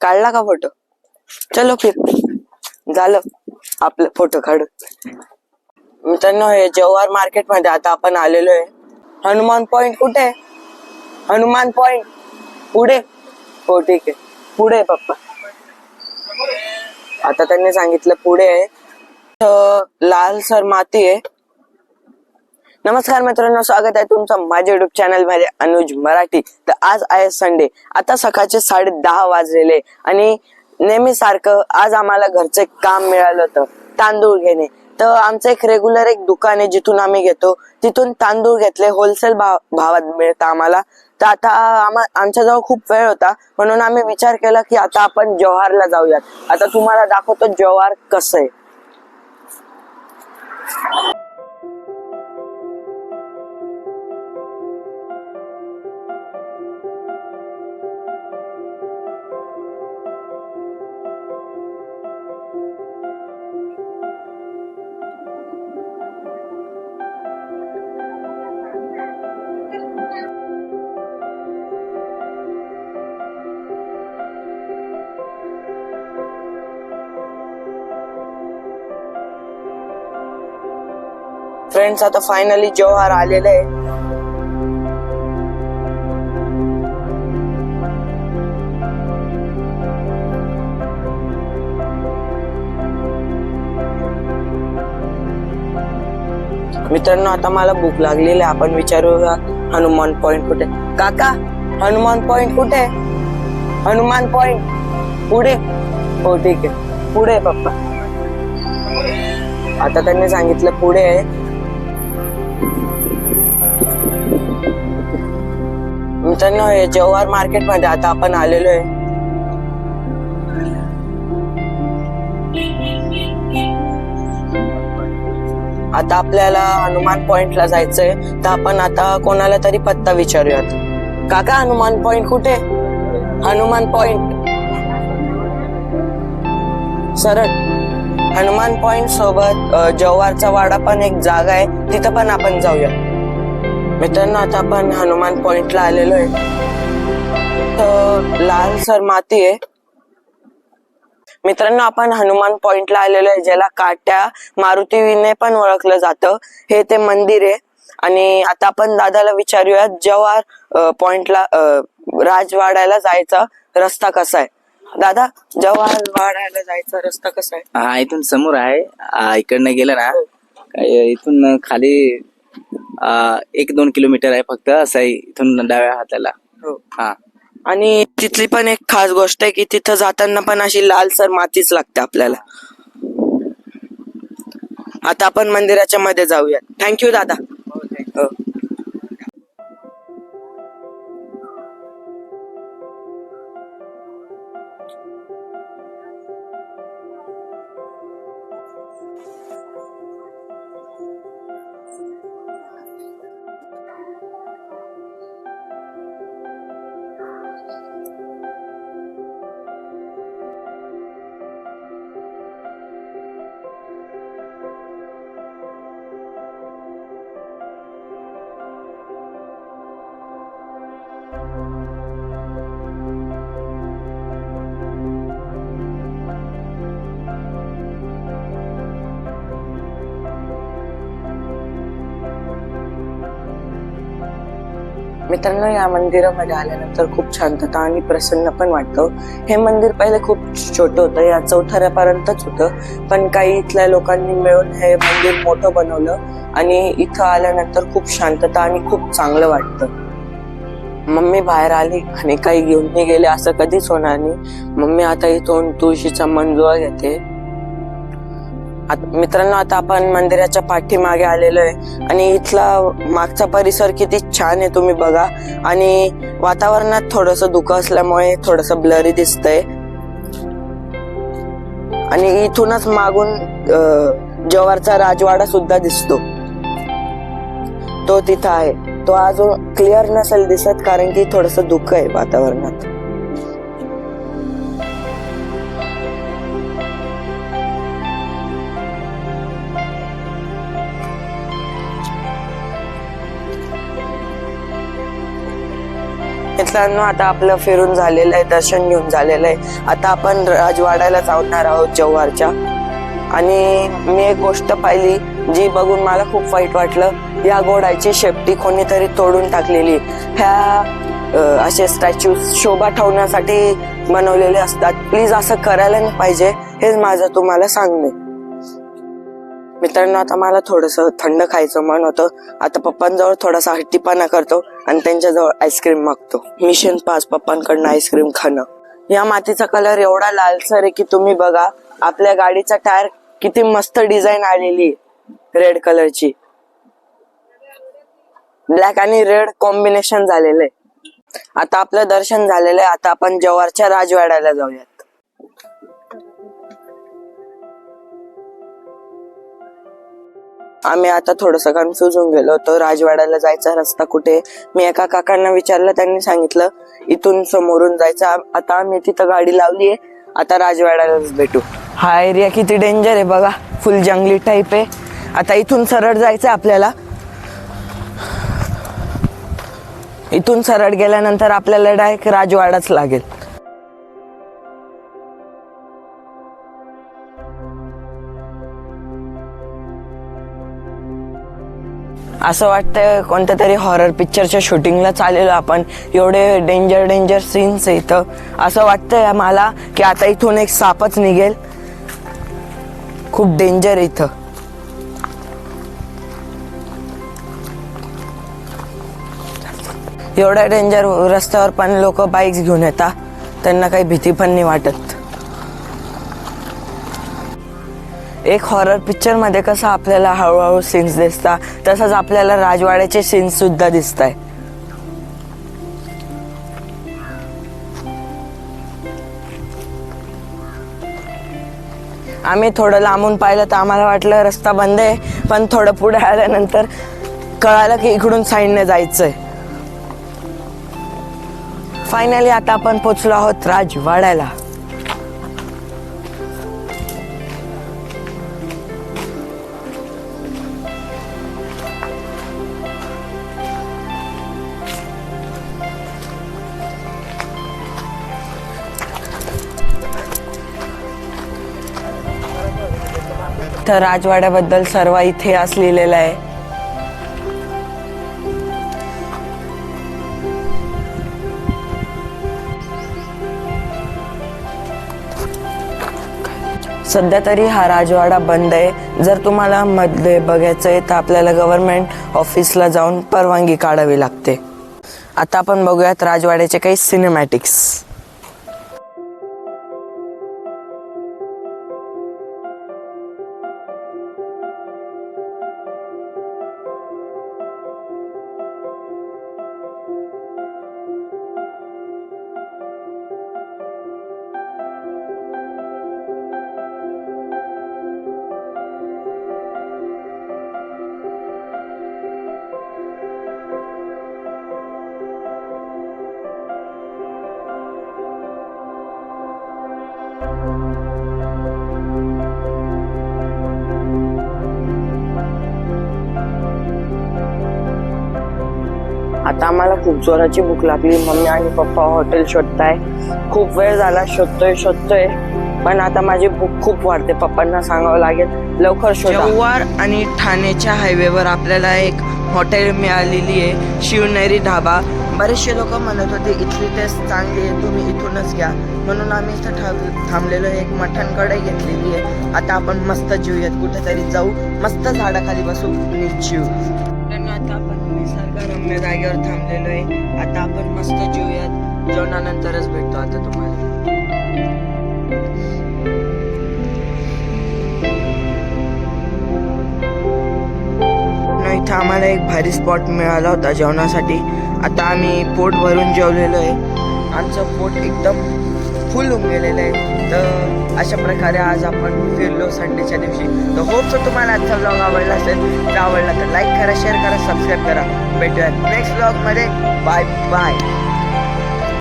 काढला का फोटो? चलो फिर. झालं आपलं फोटो काढू मित्रांनो हे जव्हार मार्केटमध्ये आता आपण आलेलो आहे. हनुमान पॉइंट कुठे आहे? हनुमान पॉइंट पुढे. हो ठीक आहे. पुढे पप्पा. आता त्यांनी सांगितलं पुढे आहे. लाल सर माती आहे. नमस्कार मित्रांनो स्वागत आहे तुमचं माझ्या युट्यूब चॅनलमध्ये अनुज मराठी. तर आज आहे संडे आता सकाळचे साडे दहा वाजलेले आणि नेहमी सारखं आज आम्हाला घरचं काम मिळालं होतं तांदूळ घेणे. तर आमचं एक रेग्युलर एक दुकान आहे जिथून आम्ही घेतो. तिथून तांदूळ घेतले होलसेल भाव भावात मिळतं आम्हाला. तर आता आम्हा आमच्याजवळ खूप वेळ होता. म्हणून आम्ही विचार केला की आता आपण जव्हारला जाऊयात. आता तुम्हाला दाखवतो जव्हार कसं आहे. फ्रेंड्स आता फायनली जव्हार आलेलं आहे मित्रांनो आता मला भूक लागलेली आहे. आपण विचारूया हनुमान पॉइंट कुठे? काका हनुमान पॉइंट कुठे? आहे? हनुमान पॉइंट पुढे? हो ठीक आहे. पुढे पप्पा. आता त्यांनी सांगितलं पुढे आहे. मित्रांनो हे जव्हार मार्केटमध्ये आता आपण आलेलो आहे. आता आपल्याला हनुमान पॉइंटला जायचंय. तर आपण आता कोणाला तरी पत्ता विचारूयात. काका हनुमान पॉइंट कुठे? हनुमान पॉइंट सरळ हनुमान पॉइंट सोबत जव्हारचा वाडा पण एक जागा आहे. तिथं पण आपण जाऊया मित्रांनो आता आपण हनुमान पॉइंटला आलेलो आहे. तर लाल सर माती आहे. मित्रांनो आपण हनुमान पॉइंटला आलेलो आहे ज्याला काट्या मारुतीने पण ओळखलं जातं. हे ते मंदिर आहे. आणि आता आपण दादाला विचारूया जव्हार अ, पॉइंटला राजवाड्याला जायचा रस्ता कसा आहे? दादा जव्हार वाड्याला जायचा रस्ता कसा आहे? हा इथून समोर आहे. इकडनं गेलं ना. काय इथून खाली एक दोन किलोमीटर आहे फक्त असं आहे इथून डाव्या हाताला. हो. हा. आणि तिथली पण एक खास गोष्ट आहे की तिथं जाताना पण अशी लालसर मातीच लागते आपल्याला. आता आपण मंदिराच्या मध्ये जाऊया थँक्यू दादा. हो. मित्रांनो या मंदिरामध्ये आल्यानंतर खूप शांतता आणि प्रसन्न पण वाटतं. हे मंदिर पहिले खूप छोटं होतं या चौथऱ्यापर्यंतच होतं. पण काही इथल्या लोकांनी मिळून हे मंदिर मोठं बनवलं आणि इथं आल्यानंतर खूप शांतता आणि खूप चांगलं वाटतं. मम्मी बाहेर आली आणि काही घेऊन गेले असं कधीच होणार नाही. मम्मी आता इथून तुळशीचा मंजुळा घेते. मित्रांनो आता आपण मंदिराच्या पाठीमागे आलेलो आहे आणि इथला मागचा परिसर किती छान आहे तुम्ही बघा. आणि वातावरणात थोडस धुकं असल्यामुळे थोडस ब्लरी दिसतंय. आणि इथूनच मागून जवारचा राजवाडा सुद्धा दिसतो. तो तिथं आहे. तो अजून क्लिअर नसेल दिसत कारण की थोडस धुकं आहे वातावरणात. मित्रांनो आता आपलं फिरून झालेलं आहे दर्शन घेऊन झालेलं आहे. आता आपण राजवाड्याला चावणार आहोत जव्हारच्या. आणि मी एक गोष्ट पाहिली जी बघून मला खूप वाईट वाटलं. या घोड्याची शेपटी कोणीतरी तोडून टाकलेली. ह्या असे स्टॅच्यू शोभा ठेवण्यासाठी बनवलेले असतात. प्लीज असं करायला नाही पाहिजे. हेच माझं तुम्हाला सांगणे. मित्रांनो आता मला थोडस थंड खायचं मन होतं. आता पप्पांजवळ थोडासा हट्टीपणा करतो आणि त्यांच्याजवळ आईस्क्रीम मागतो. मिशन पास पप्पांकडनं आईस्क्रीम खाणं. या मातीचा कलर एवढा लालसर आहे की तुम्ही बघा आपल्या गाडीचा टायर किती मस्त डिझाईन आलेली रेड कलरची ब्लॅक आणि रेड कॉम्बिनेशन झालेलं आहे. आता आपलं दर्शन झालेलं आहे. आता आपण जवारच्या राजवाड्याला जाऊयात. आम्ही आता थोडंसं कन्फ्युज होऊन गेलो होतो. राजवाड्याला जायचा रस्ता कुठे? मी एका काकांना विचारलं त्यांनी सांगितलं इथून समोरून जायचं. आता आम्ही तिथं गाडी लावली आहे आता राजवाड्यालाच भेटू. हा एरिया किती डेंजर आहे बघा. फुल जंगली टाईप आहे. आता इथून सरळ जायचं आपल्याला. इथून सरळ गेल्यानंतर आपल्याला डायरेक्ट राजवाडाच लागेल. असं वाटतं कोणत्या तरी हॉरर पिक्चरच्या शूटिंगला चाललेलो आपण. एवढे डेंजर डेंजर सीन्स आहे इथं. असं वाटतंय मला की आता इथून एक सापच निघेल. खूप डेंजर आहे इथं. एवढ्या डेंजर रस्त्यावर पण लोक बाईक्स घेऊन येतात. त्यांना काही भीती पण नाही वाटत. एक हॉरर पिक्चरमध्ये कसं आपल्याला हळूहळू सीन्स दिसतात तसंच आपल्याला राजवाड्याचे सीन्स सुद्धा दिसत आहे आम्ही थोडं लांबून पाहिलं तर आम्हाला वाटलं रस्ता बंद आहे पण थोडं पुढे आल्यानंतर कळालं की इकडून साईडने जायचंय. फायनली आता आपण पोचलो आहोत राजवाड्याला. तर राजवाड्याबद्दल सर्व इतिहास लिहिलेला आहे. सध्या तरी हा राजवाडा बंद आहे. जर तुम्हाला मध्ये बघायचं आहे तर आपल्याला गव्हर्नमेंट ऑफिसला जाऊन परवानगी काढावी लागते. आता आपण बघूयात राजवाड्याचे काही सिनेमॅटिक्स आता आम्हाला खूप जोराची भूक लागली. मम्मी आणि पप्पा हॉटेल शोधताय. खूप वेळ झाला शोधतोय शोधतोय. पण आता माझी भूक खूप वाढते. पप्पांना सांगावं लागेल लवकर जव्हार आणि ठाण्याच्या हायवेवर आपल्याला एक हॉटेल मिळालेली आहे शिवनेरी ढाबा. बरेचसे लोक म्हणत होते इथली टेस्ट चांगली आहे तुम्ही इथूनच घ्या. म्हणून आम्ही इथं ठाव थांबलेलो आहे. एक मठण कढई घेतलेली आहे. आता आपण मस्त जेऊयात कुठेतरी जाऊ. मस्त झाडाखाली बसू. आणि जेऊ आता आपण निसर्गरम्य जागेवर थांबलेलो आहे. आता आपण मस्त जेऊयात जेवणानंतरच भेटतो आता तुम्हाला. इथं आम्हाला एक भारी स्पॉट मिळाला होता जेवणासाठी. आता आम्ही पोट भरून जेवलेलो आहे. आमचं पोट एकदम फुल होऊन गेलेलं आहे. तर अशा प्रकारे आज आपण फिरलो संडेच्या दिवशी. तर होप तुम्हाला आजचा ब्लॉग आवडला असेल तर आवडला तर लाईक करा शेअर करा सबस्क्राईब करा. भेटूया नेक्स्ट ब्लॉगमध्ये बाय बाय